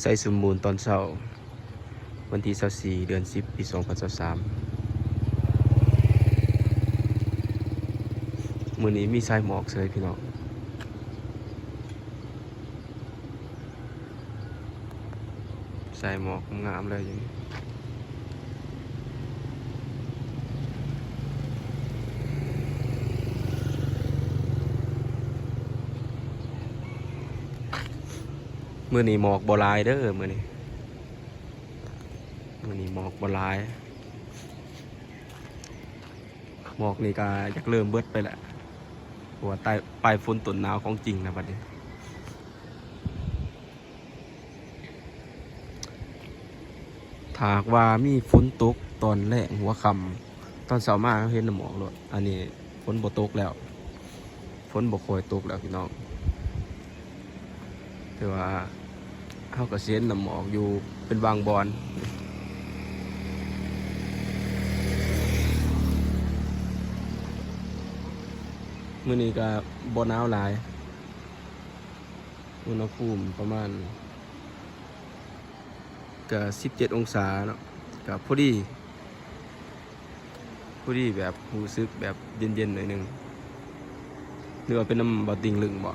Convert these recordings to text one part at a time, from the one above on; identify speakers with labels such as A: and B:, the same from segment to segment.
A: ใส่สมบูรณ์ตอนเช้า วันที่ 24 เดือน 10 ปี 2023 มื้อนี้มีสายหมอกเลยพี่น้องสายหมอกงามเลยอย่างนี้ มื้อนี้หมอกบลายเด้อมื้อนี้มันนี้หมอกบลาย หมอกนี่ก็อยากเริ่มเบิดไปแหละเพราะว่าใต้ปลายฝนต้นหนาวของจริงนะบัดนี้ถากว่ามีฝนตกตอนแรกหัวคำตอนเช้ามาเห็นหมอกเลยอันนี้ฝนบ่ตกแล้วฝนบ่คอยตกแล้วพี่น้องแต่ว่า เฮาก็สิเห็นน้ำหมอกอยู่เป็นบางบอนมื่อนี้ก็บหนาวหลายอุณหภูมิประมาณก็สิบเจ็ดองศาเนาะกับพอดีพอดีแบบรู้สึกแบบเย็นๆหน่อยหนึงหรือว่าเป็นน้ำบอติงลึงบ่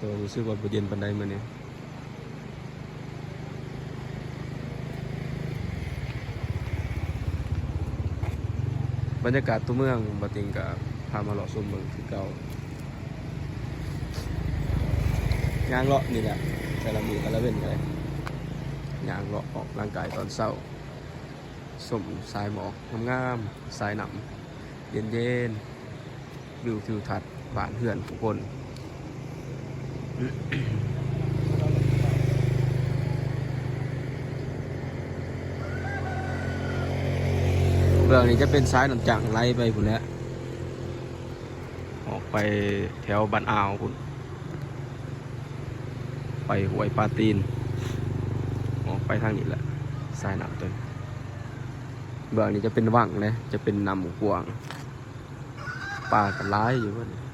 A: ตัวรู้สึกว่าบ่เย็นปานใดมื้อนี้บรรยากาศตัวเมืองบอติงกับพามาเลาะชมเมืองคือเก่ายางเลาะนี่แหละแต่ละมือแต่ละเว้นเลยยางเลาะออกร่างกายตอนเช้าสมสายหมอกงามๆสายหนำเย็นเย็นๆวิวทิวทัศน์บ้านเฮือนผู้คน เบื้องนี้จะเป็นซ้ายหนำจังไล่ไปพุ่นแล้วออกไปแถวบ้านอ่าวพุ่นไปหวยปลาตีน ออกไปทางนี้แหละซ้ายหนำตัวเบื้องนี้จะเป็นว่างเลยจะเป็นนำหมูกวางปลากันร้ายอยู่พุ่นบ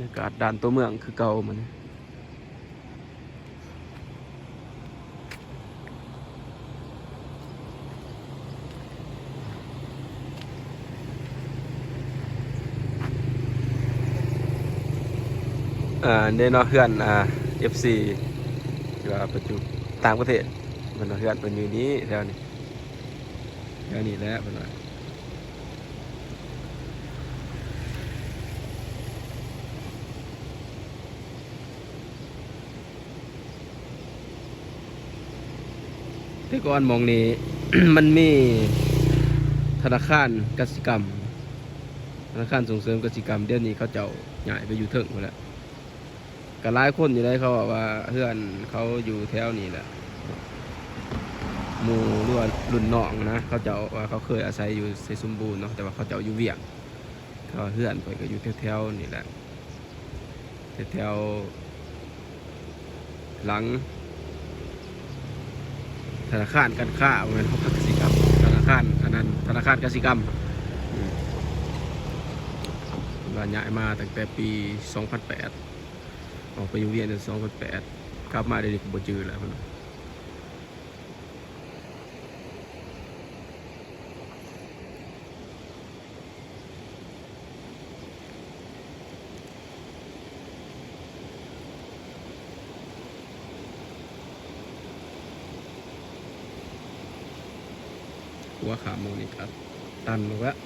A: รยากาศด่านตัวเมืองคือเก่ามันอ่าเดนอเพื่อนอ่า FC ที่ว่าปัจจุต่างประเทศมันเพื่อนเป็นอยู่นี้แถวนี้แถวนี้แล้วเป็นว่า แต่ก่อนมองนี้ มันมีธนาคารกสิกรรม ธนาคารส่งเสริมกสิกรรมเดี๋ยวนี้เขาเจ้าใหญ่ไปอยู่เถิงหมดแล้วก็หลายคนอยู่ได้เขาบอกว่าเพื่อนเขาอยู่แถวนี้แหละหมู่รือว่ารุ่นน้องนะเขาเจ้าว่าเขาเคยอาศัยอยู่เซสมบูรณ์เนาะแต่ว่าเขาเจ้าอยู่เวียงเขาว่าเพื่อนไปก็อยู่แถวๆนี่แหละแถวๆหลัง ธนาคารการค้าเหมือนเขากสิกรรมธนาคารอันนั้นธนาคารกสิกรรมอืมว่าย้ายมาตั้งแต่ปี 2008 ออกไปอยู่เรียนใน2008 กลับมาได้ดีกบ่จือแล้ว ว่าขาโมนี่ครับ ตันหมดแล้ว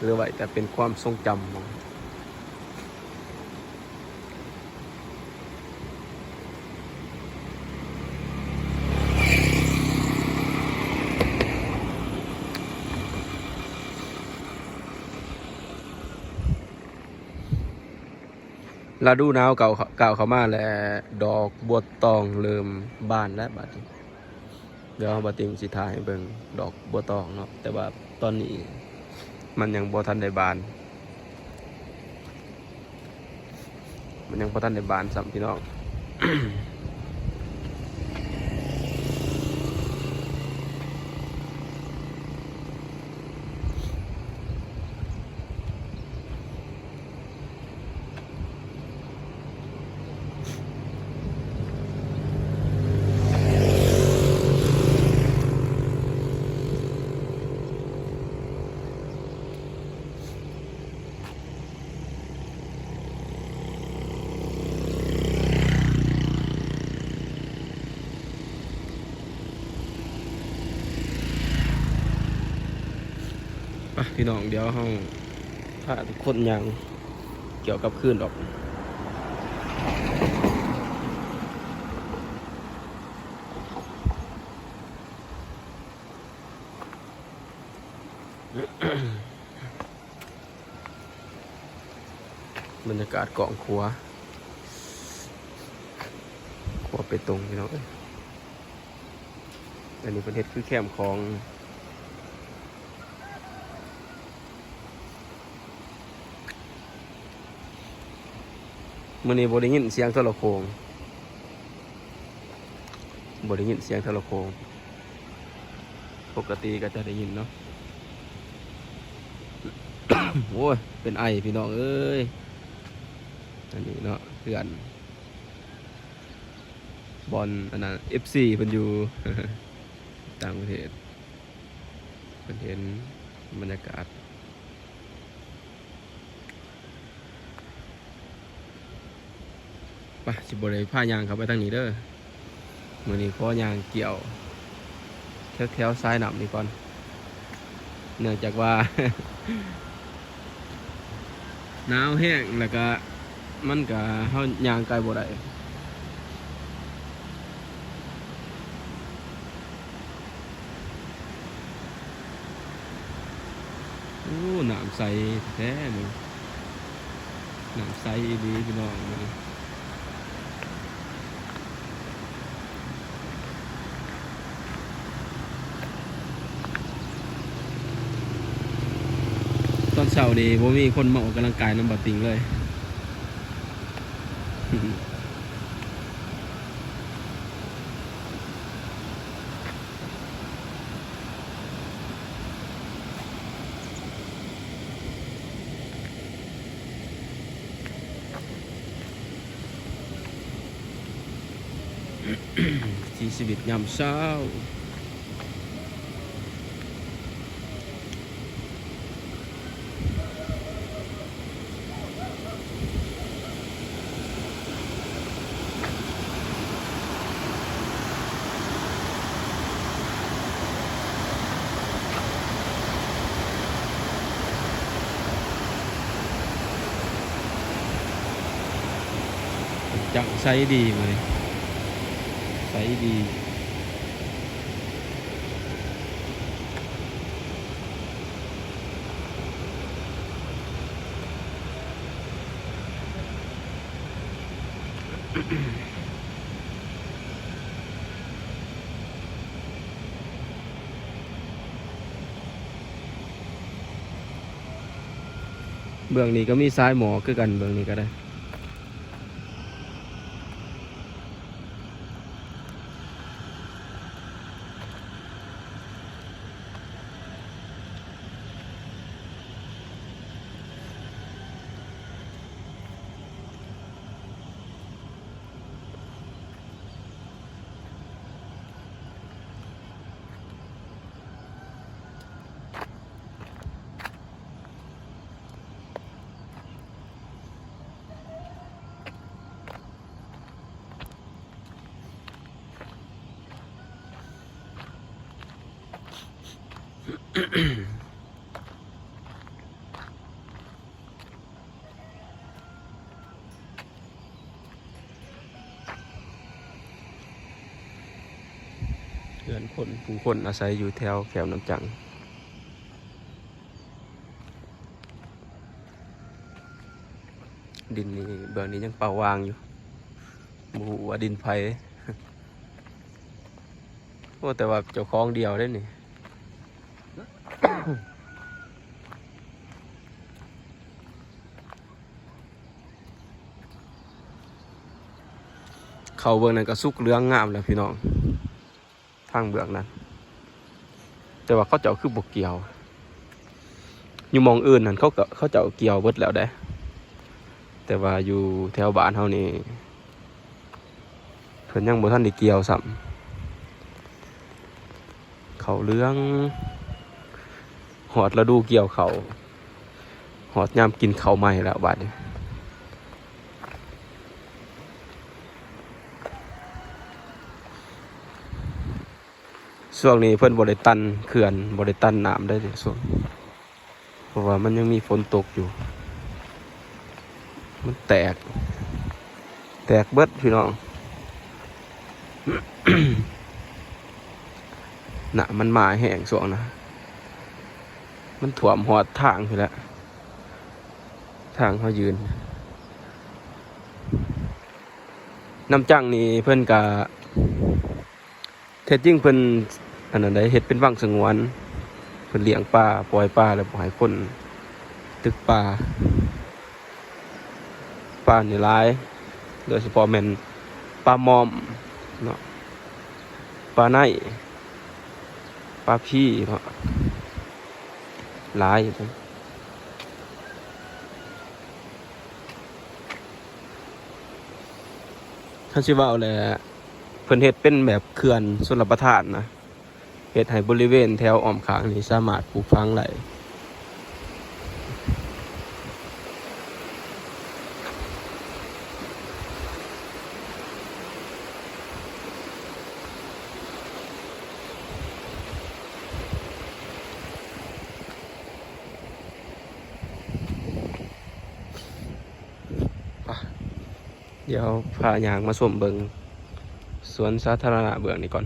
A: หรือไว้แต่เป็นความทรงจำของ ลาดูหนาวเก่าเก่าเขามาแล้วดอกบัวตองเริ่มบานแล้วบัดเดี๋ยวบัดติมสิทาให้เบิ่งดอกบัวตองเนาะแต่ว่าตอนนี้มันยังบัวทันได้บาน มันยังบัวทันได้บานสัมพี่น้อง ปพี่น้องเดี๋ยวห้องถ้าทุกคนยังเกี่ยวกับคลื่นออกบรรยากาศเกาะขัวขัวไปตรงพี่น้องอันนี้ประเทศคือแคมของ มื่อนี้บได้ยินเสียงโทรโขงบได้ยินเสียงโทรโขงปกติก็จะได้ยินเนาะ โอ้ย เป็นไอพี่น้องเอ้ย อันนี้เนาะเพื่อน บอลอันนั้น FC เพิ่นอยู่ ต่างประเทศเพิ่นเห็นบรรยากาศ ไปสิบริผ้ายางเขาไปทางนี้เด้อมือนี้ขอยางเกี่ยวแถวแถวๆซ้ายหนำนี่ก่อน เนื่องจากว่าหนาวแห้งแล้วก็มันก็เฮายางไกลบ่ได้โอ้น้ำใสแท้มึงน้ำใสดีพี่น้องมึง เช้าดีบ่มีคนมาออกกำลังกายน้ำบัติงเลย ที่ชีวิตยามเช้า จังไซดีเลยไซดี เบื้องนี้ก็มีซ้ายหมอคือกันเบื้องนี้ก็ได้ เพื่อนคนผู้คนอาศัยอยู่แถวแถวน้ำจัง ดินนี่เบื้องนี้ยังเป่าวางอยู่หมูว่าดินไผ่โอ้แต่ว่าเจ้าของเดียวได้นี่ เขาเบื้องนั้นก็สุกเหลืองงามแล้วพี่น้อง ทางเบื้องนั้น แต่ว่าเขาเจ้าคือบกเกี่ยว อยู่มองอื่นนั่นเขาก็เขาเจ้าเกี่ยวเบิดแล้วได้ แต่ว่าอยู่แถวบ้านเฮานี่เพิ่นยังบ่ทันได้เกี่ยวซ้ำเขาเหลือง หอดฤดูเกี่ยวเขาหอดยามกินเขาใหม่แล้วบัดนี้ช่วงนี้เพิ่อนบริตันเขื่อนบริตันน้ำได้เลยส่วนเพราะว่ามันยังมีฝนตกอยู่ มันแตก แตกเบิดพี่น้องหนะมันมาแห้งส่วงนะ มันถ่วมหอดทางไปแล้ว ทางเขายืน น้ำจังนี่เพิ่อนกะเท็จริงเพิ่นอันนั้นได้เฮ็ดเป็นวังสงวน เพิ่อนเลี้ยงปลาปล่อยปลาแล้วบ่ให้คน ตึกปลาปลาเนี่หลาย โดยเฉพาะแมนปลามอมเนาะปลาไนปลาพี่เนาะ หลายอยู่ครับถ้าสิว่าเลยเพิ่นเฮ็ดเป็นแบบเขื่อนชลประทานนะเฮ็ดให้บริเวณแถวอ้อมขางนี้สามารถปลูกฟังไหล เดี๋ยวพายางมาสวมเบิงสวนสาธารณะเบื้องนี้ก่อน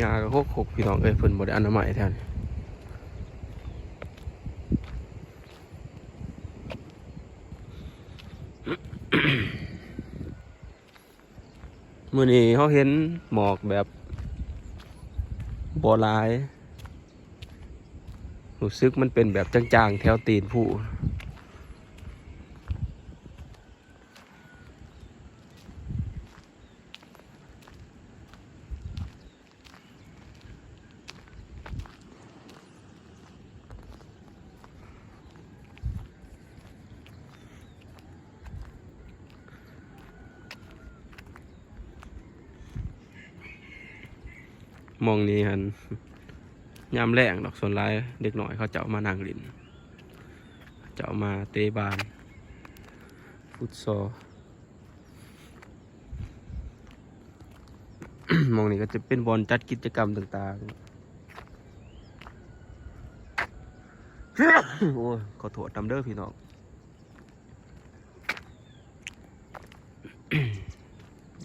A: ยาก็หกหกพี่น้องเอ้ยเพิ่นบ่ได้อนามัยแทนี่มื้อนี้เฮาเห็นหมอกแบบ บอลายรู้สึกมันเป็นแบบจางๆ แถวตีนผู้ มองนี้หันยามแรงดอกส่วนร้ายเด็กหน่อยเขาเจ้ามานั่งลินเจ้ามาเตะบานฟุตซอลมองนี้ก็จะเป็นบอลจัดกิจกรรมต่างๆ โอ้ขอโทษนำเด้อพี่น้อง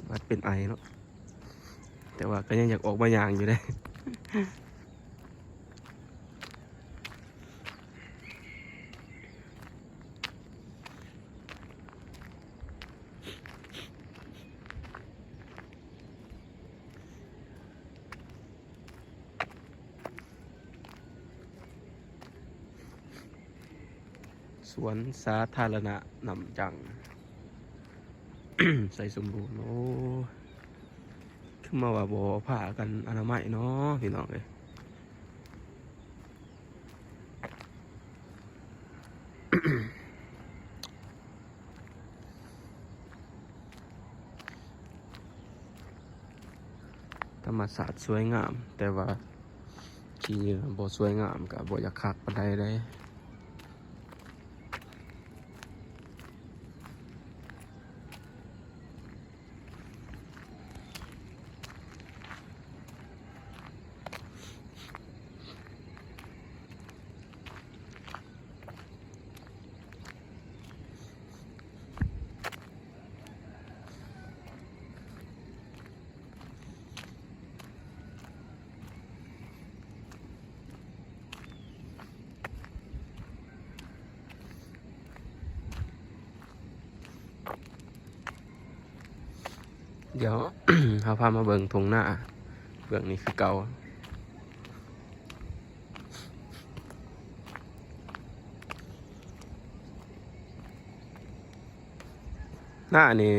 A: วัดเป็นไอเนาะ แต่ว่าก็ยังอยากออกมาอย่างอยู่ได้สวนสาธารณะนำจัง ใส่สมบูรณ์โอ้ ขึ้นมาว่าบ่ผ่ากันอนามัยเนาะพี่น้องเลยธรรมศาสตร์สวยงาม แต่ว่าที่บ่สวยงามกับบ่อยากคักปานใดเลย เดี๋ยวเขาพามาเบิงทงหน้าเบื้องนี้คือเกาหน้านี่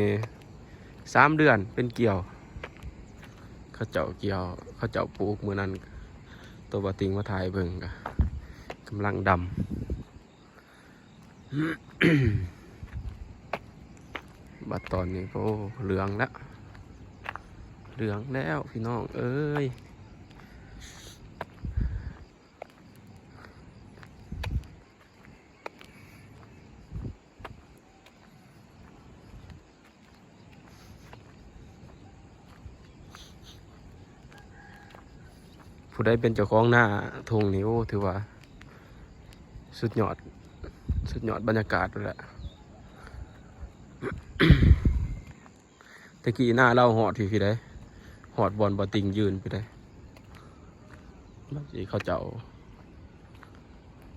A: สามเดือนเป็นเกี่ยว เขาเจาะเกี่ยว เขาเจาะปลูกมือนั้น ตัวบาติงมาถ่ายเบิ่งกะกำลังดำ บัดตอนนี้ก็เหลืองแล้ว เหลืองแล้วพี่น้อง เอ้ยผู้ใดเป็นเจ้าของหน้าทงนี้โอ้ถือว่า สุดยอด สุดยอดบรรยากาศเลยแหละตะกี้หน้าเราหอดพี่พี่ได้ หอดบอลบอติงยืนไปได้บางทีเขาเจ้า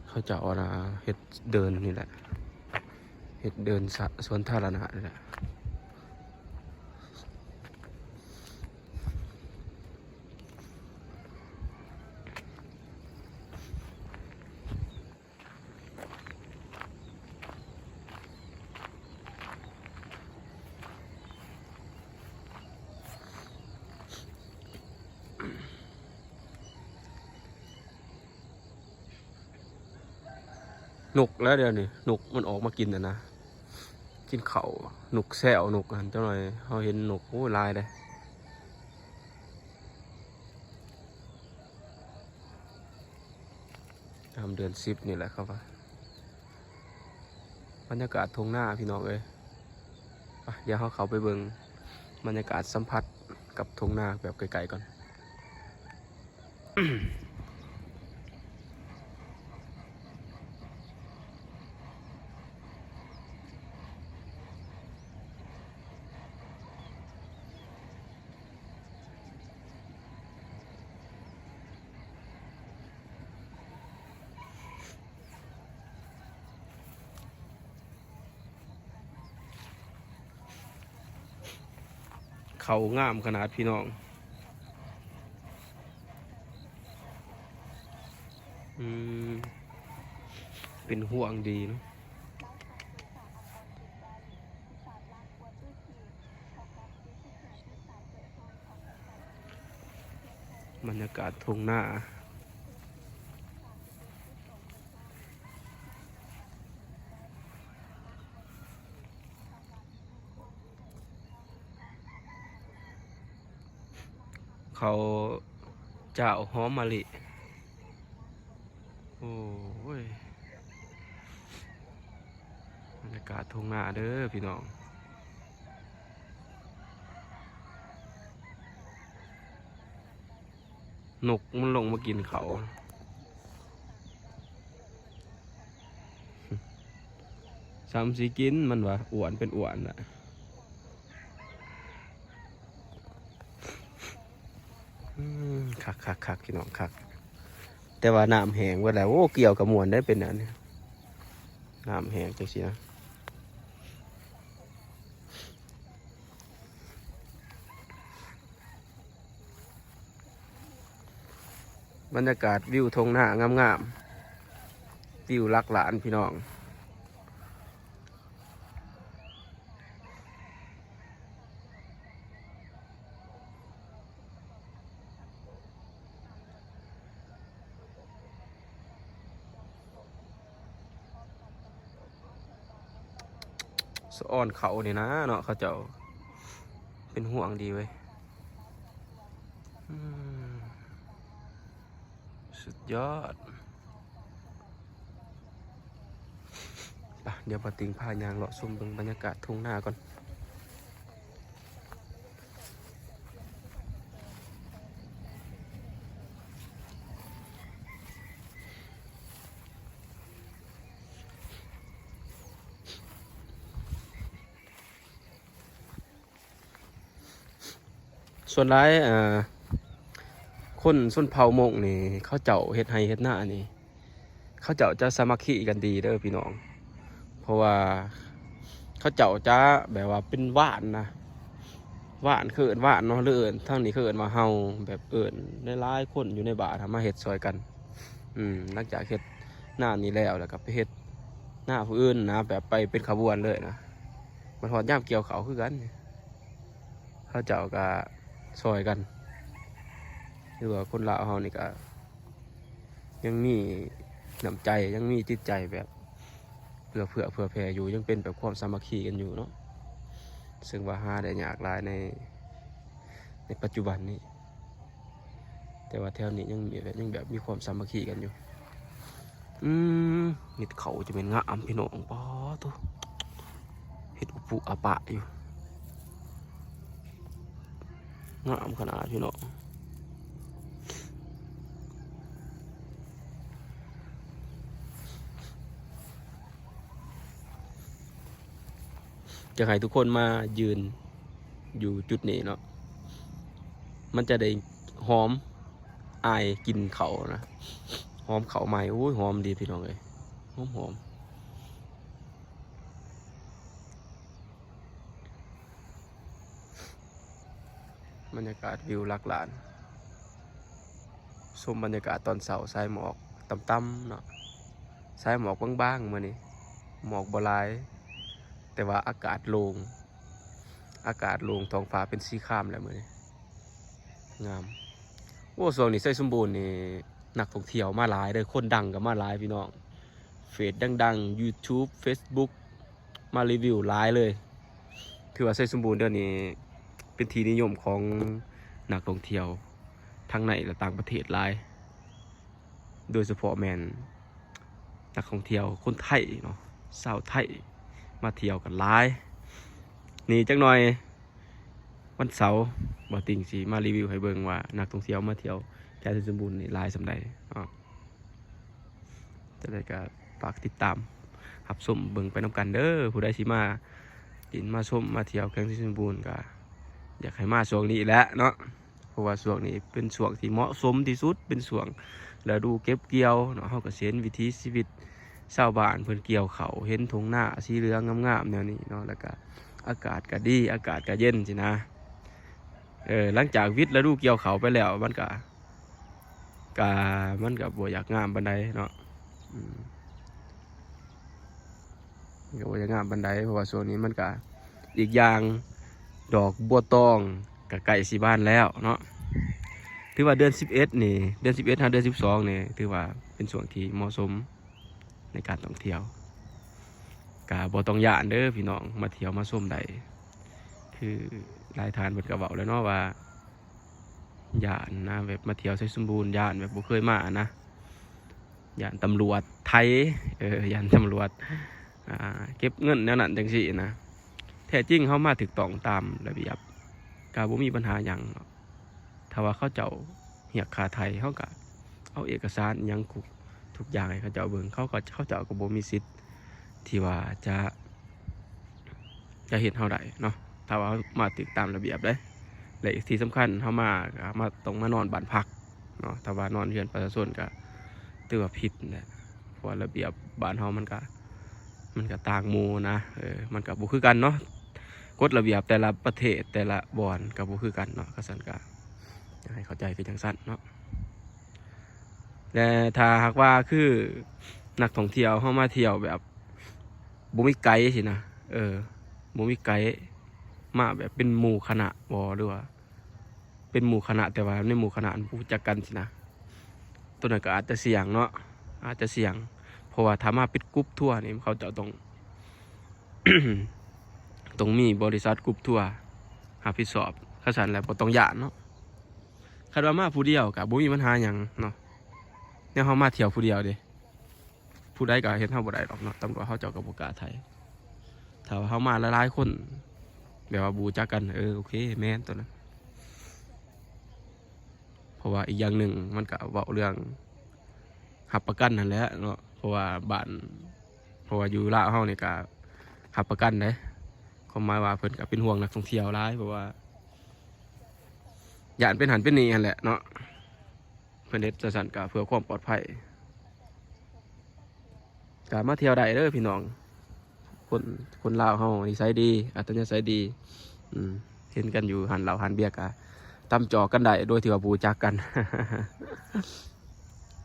A: เขาเจ้าเอานะเฮ็ดเดินนี่แหละเฮ็ดเดินสะสวนธารณะนี่แหละ นุกแล้วเดี๋ยวนี้หนุกมันออกมากินนะนะกินเขาหนุกแซวหนุกอันเจ้าหน่อยเขาเห็นหนุกโอ้ลายเลยตามเดือนสิบนี่แหละครับว่าบรรยากาศทงหน้าพี่น้องเอ้ยเดี๋ยวเขาเขาไปเบิงบรรยากาศสัมผัสกับทงหน้าแบบไกลๆก่อน เขางามขนาดพี่น้อง อืม เป็นห่วงดีเนะบรรยากาศทงหน้า เขาเจ้าหอมมะลิ โอ้ยบรรยากาศทงหน้าเด้อพี่น้องนกมันลงมากินเขาสามสีกินมันวะอ้วนเป็นอ้วนอะ อืม คักคักคักพี่น้องคัก แต่ว่าน้ำแห้งว่าแล้วโอ้เกี่ยวกับมวนได้เป็นอันนี้น้ำแห้งจังสินะบรรยากาศวิวทงหน้างามๆวิวลักหลานพี่น้อง อ่อนเขานี่นะเนาะเขาเจ้าเป็นห่วงดีเว้ยสุดยอดเดี๋ยวปาติงพายางเลาะชมเบิ่งบรรยากาศทุ่งนาก่อน ส่วนร้ายอ่าคนส่วนเผ่ามงนี่เขาเจ้าเฮ็ดไห้เฮ็ดหน้านี่เขาเจ้าจะสามัคคีกันดีเด้อพี่น้อง เพราะว่าเขาเจ้าจะแบบว่าเป็นว่านนะว่านคือเอินว่านเนาะหรือเอินทั้งนี้คือเอินมาเฮาแบบเอินในร้ายคนอยู่ในบ่าทำมาเฮ็ดซอยกัน อืมหลังจากเฮ็ดหน้านี้แล้วแล้วก็ไปเฮ็ดหน้าผู้อื่นนะแบบไปเป็นขบวนเลยนะมันหอดย่ามเกี่ยวเขาคือกัน เขาเจ้าก็ ซอยกันหรือว่าคนลาวเฮานี่ก็ยังมีน้ำใจยังมีจิตใจแบบเพื่อเผื่อเผื่อแผ่อยู่ยังเป็นแบบความสามัคคีกันอยู่เนาะซึ่งว่าหาได้ยากหลายในในปัจจุบันนี้ แต่ว่าแถวนี้ยังมีแบบยังแบบมีความสามัคคีกันอยู่ อืมมิดเขาจะเป็นงะอัมพี่น้องป้อตัวเห็ดอุปุอปะอยู่ งามขนาดพี่น้องจะให้ทุกคนมายืนอยู่จุดนี้เนาะ มันจะได้หอมอายกินเขานะ หอมเขาใหม่โอ้ยหอมดีพี่น้องเลยหอมหอม บรรยากาศวิวหลักหลานชมบรรยากาศตอนเสาร์สายหมอกต่ำๆเนาะสายหมอกบางๆมานี่หมอกบลาย แต่ว่าอากาศโลง่งอากาศโลง่งท้องฟ้าเป็นสีครามแล้วมือนี้งามโอ้ส่วนนี้ใส่สมบูรณ์นี่นักท่องเที่ยวมาหลายเลยคนดังก็มาหลายพี่น้องเฟซดังๆ YouTube Facebook มารีวิวหลายเลย ถือว่าใส่สมบูรณ์เดี๋ยวนี้ เป็นที่นิยมของนักท่องเที่ยวทั้งในและต่างประเทศหลาย โดยเฉพาะแมนนักท่องเที่ยวคนไทยเนาะสาวไทยมาเที่ยวกันหลายนี่จักหน่อยวันเสาร์บอติงสีมารีวิวให้เบิ่งว่านักท่องเที่ยวมาเที่ยวแก่สมบูรณ์นี่หลายสำใดอ๋อจะได้ก็ฝากติดตามหับชมเบิ่งไปน้ำกันเด้อผู้ใดสิมากินมาชมมาเที่ยวแก่งสมบูรณ์ก็ อยากให้มาช่วงนี้แหละเนาะเพราะว่าช่วงนี้เป็นช่วงที่เหมาะสมที่สุดเป็นช่วงฤดูเก็บเกี่ยวเนาะเฮาก็เห็นวิถีชีวิตชาวบ้านเพิ่นเกี่ยวเขาเห็นทงหน้าสีเหลืองงามๆแนวนี้เนาะแล้วก็อากาศก็ดีอากาศก็เย็นสินะเออหลังจากวิทย์แล้วดูเกี่ยวเขาไปแล้วมันก็กามันก็บ่อยากงามบันไดเนาะอืมมันก็บ่อยากงามบันไดเพราะว่าโซนนี้มันก็อีกอย่าง ดอกบัวตองก็ใกล้สิบ้านแล้วเนาะถือว่าเดือน 11 นี่ เดือน 11หาเดือน 12 นี่ ถือว่าเป็นช่วงที่เหมาะสมในการท่องเที่ยวกาบ่ต้องย่านเด้อพี่น้องมาเที่ยวมาชมได้คือรายทานเปิดกระเบาแล้วเนาะว่าย่านนะแบบมาเที่ยวใช้สมบูรณ์ย่านแบบบ่เคยมานะย่านตำรวจไทยเออย่านตำรวจเก็บเงินแนวนั้นจังสี่นะ แท้จริงเขามาถึกต้องตามระเบียบกาบ่มีปัญหาอย่างถ้าว่าเขาเจ้าเหียกคาไทยเขาก็เอาเอกสารยังคุกทุกอย่างให้เขาเจ้าเบิ่งเขาก็เขาเจ้าก็บ่มีสิทธิ์ที่ว่าจะจะเห็นเฮาได้เนาะถ้าว่ามาติดตามระเบียบเลยและอีกที่สำคัญเขามามาต้องมานอนบ้านพักเนาะถ้าว่านอนเรือนประชาชนก็ถือว่าผิดแหละเพราะระเบียบบ้านเฮามันก็มันก็ต่างมูนะเออมันก็บ่คือกันเนาะ กฎระเบียบแต่ละประเทศแต่ละบอนก็บ่คือกันเนาะกสันก็อยากให้เข้าใจคือจังซั่นเนาะแต่ถ้าหากว่าคือนักท่องเที่ยวเฮามาเที่ยวแบบบ่มีไกด์สินะเออบ่มีไกด์มาแบบเป็นหมู่คณะบอหรือว่าเป็นหมู่คณะแต่ว่าในหมู่คณะผู้จักกันสินะตัวนั้นก็อาจจะเสี่ยงเนาะอาจจะเสี่ยง เพราะว่าถ้ามาปิดกรุ๊ปทั่วนี่เขาจะต้อง ต้องมีบริษัทกรุ๊ปทัวร์รับผิดชอบข้าสันแล้วบ่ต้องยานเนาะคาดว่ามาผู้เดียวกับบ่มีปัญหาหยังเนาะเนี่ยเขามาเที่ยวผู้เดียวเด้ผู้ใดก็เห็นเฮาบ่ได้หรอกเนาะตำรวจเขาเจ้าก็บ่กล้าไทยถ้าเขามาหลายๆคนแบบว่าบูจักกันเออโอเคแม่นตัวนั้นเพราะว่าอีกอย่างหนึ่งมันก็เว้าเรื่องหับประกันนั่นแหละเนาะเพราะว่าบ้านเพราะว่าอยู่ลาวเฮานี่ก็หับประกันเด้ ความหมายว่าเพิ่นก็เป็นห่วงนักท่องเที่ยวหลายเพราะว่าย่านเป็นหันเป็นนีหันแหละเนาะเพิ่นเฮ็ดจังซั่นก็เพื่อความปลอดภัยก็มาเที่ยวได้เด้อพี่น้อง คนคนลาวเฮานิสัยดี อัตยาศัยดี อืมเห็นกันอยู่หันเหล่าหันเบียกอะตำจอกันได้โดยที่ว่าบูจักกัน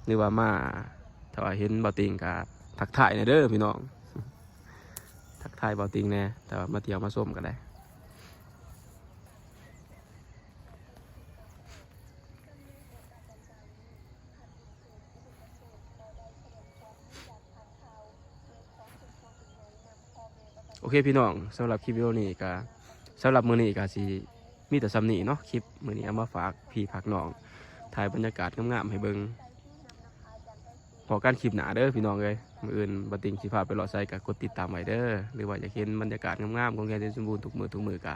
A: หรือว่ามาถ้าว่าเห็นบ่ติงกะทักทายในอยเด้อพี่น้อง ทักทายเบาติงแน่แต่ว่ามาเที่ยวมาส้มกันได้โอเคพี่น้องสำหรับคลิปวิดีโอนี้ก็สำหรับมือนี้ก็สิมีแต่ซ้ำนี้เนาะคลิปมือนี้เอามาฝากพี่พักน้องถ่ายบรรยากาศงามๆให้เบิ่ง พอการคลิปหนาเด้อพี่น้องเลยมืออื่นบัติงสิพาไปเลาะไซกับกดติดตามไว้เด้อหรือว่าอยากเห็นบรรยากาศงามๆของแกนสมบูรณ์ทุกมือทุกมือก็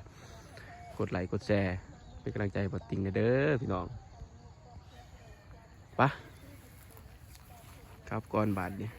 A: กดไลค์กดแชร์เป็นกำลังใจบัติงเด้อพี่น้องปะครับก่อนบาทเนี่ย